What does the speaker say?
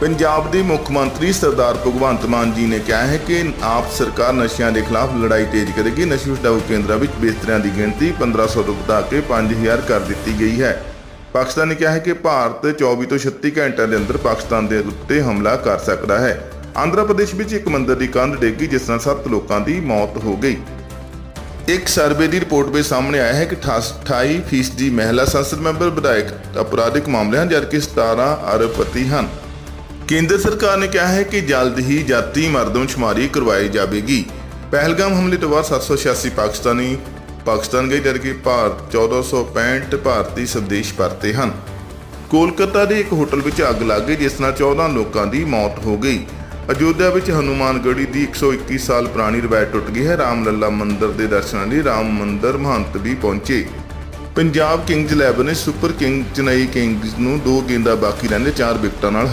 ਪੰਜਾਬ ਦੇ ਮੁੱਖ ਮੰਤਰੀ ਸਰਦਾਰ ਭਗਵੰਤ ਮਾਨ ਜੀ ਨੇ ਕਿਹਾ ਹੈ ਕਿ ਆਪ ਸਰਕਾਰ ਨਸ਼ਿਆਂ ਦੇ ਖਿਲਾਫ ਲੜਾਈ ਤੇਜ਼ ਕਰੇਗੀ। ਨਸ਼ੇ ਛੁਡਾਊ ਕੇਂਦਰਾਂ ਵਿੱਚ ਬਿਸਤਰਿਆਂ ਦੀ ਗਿਣਤੀ 1500 ਤੋਂ ਵਧਾ ਕੇ 5000 ਕਰ ਦਿੱਤੀ ਗਈ ਹੈ। ਪਾਕਿਸਤਾਨ ਨੇ ਕਿਹਾ ਹੈ ਕਿ ਭਾਰਤ 24 ਤੋਂ 36 ਘੰਟਿਆਂ ਦੇ ਅੰਦਰ ਪਾਕਿਸਤਾਨ ਦੇ ਉੱਤੇ ਹਮਲਾ ਕਰ ਸਕਦਾ ਹੈ। ਆਂਧਰਾ ਪ੍ਰਦੇਸ਼ ਵਿੱਚ ਇੱਕ ਮੰਦਰ ਦੀ ਕੰਧ ਡਿੱਗੀ ਜਿਸ ਨਾਲ 7 ਲੋਕਾਂ ਦੀ ਮੌਤ ਹੋ ਗਈ। ਇੱਕ ਸਰਵੇ ਦੀ ਰਿਪੋਰਟ ਵਿੱਚ ਸਾਹਮਣੇ ਆਇਆ ਹੈ ਕਿ 28 ਫੀਸਦੀ ਮਹਿਲਾ ਸੰਸਦ ਮੈਂਬਰ, ਵਿਧਾਇਕ ਅਪਰਾਧਿਕ ਮਾਮਲੇ ਹਨ, ਜਦਕਿ 17 ਅਰਬਪਤੀ ਹਨ। ਕੇਂਦਰ ਸਰਕਾਰ ਨੇ ਕਿਹਾ ਹੈ ਕਿ ਜਲਦ ਹੀ ਜਾਤੀ ਮਰਦਮਸ਼ੁਮਾਰੀ ਕਰਵਾਈ ਜਾਵੇਗੀ। ਪਹਿਲਗਾਮ ਹਮਲੇ ਤੋਂ ਬਾਅਦ 786 ਪਾਕਿਸਤਾਨੀ, ਪਾਕਿਸਤਾਨ ਗਏ ਜਦਕਿ ਭਾਰਤ 1465 ਭਾਰਤੀ ਸਵਦੇਸ਼ ਪਰਤੇ ਹਨ। ਕੋਲਕਾਤਾ ਦੇ ਇੱਕ ਹੋਟਲ ਵਿੱਚ ਅੱਗ ਲੱਗ ਗਈ, ਜਿਸ ਨਾਲ 14 ਲੋਕਾਂ ਦੀ ਮੌਤ ਹੋ ਗਈ। ਅਯੋਧਿਆ ਵਿੱਚ ਹਨੂਮਾਨਗੜ੍ਹੀ ਦੀ 121 ਸਾਲ ਪੁਰਾਣੀ ਰਵਾਇਤ ਟੁੱਟ ਗਈ ਹੈ। ਰਾਮ ਲੱਲਾ ਮੰਦਿਰ ਦੇ ਦਰਸ਼ਨਾਂ ਲਈ ਰਾਮ ਮੰਦਿਰ ਮਹੰਤ ਵੀ ਪਹੁੰਚੇ। ਪੰਜਾਬ ਕਿੰਗਜ਼ 11 ਨੇ ਸੁਪਰ ਕਿੰਗ ਚੇਨਈ ਕਿੰਗਜ਼ ਨੂੰ ਦੋ ਗੇਂਦਾਂ ਬਾਕੀ ਰਹਿੰਦੇ ਚਾਰ ਵਿਕਟਾਂ ਨਾਲ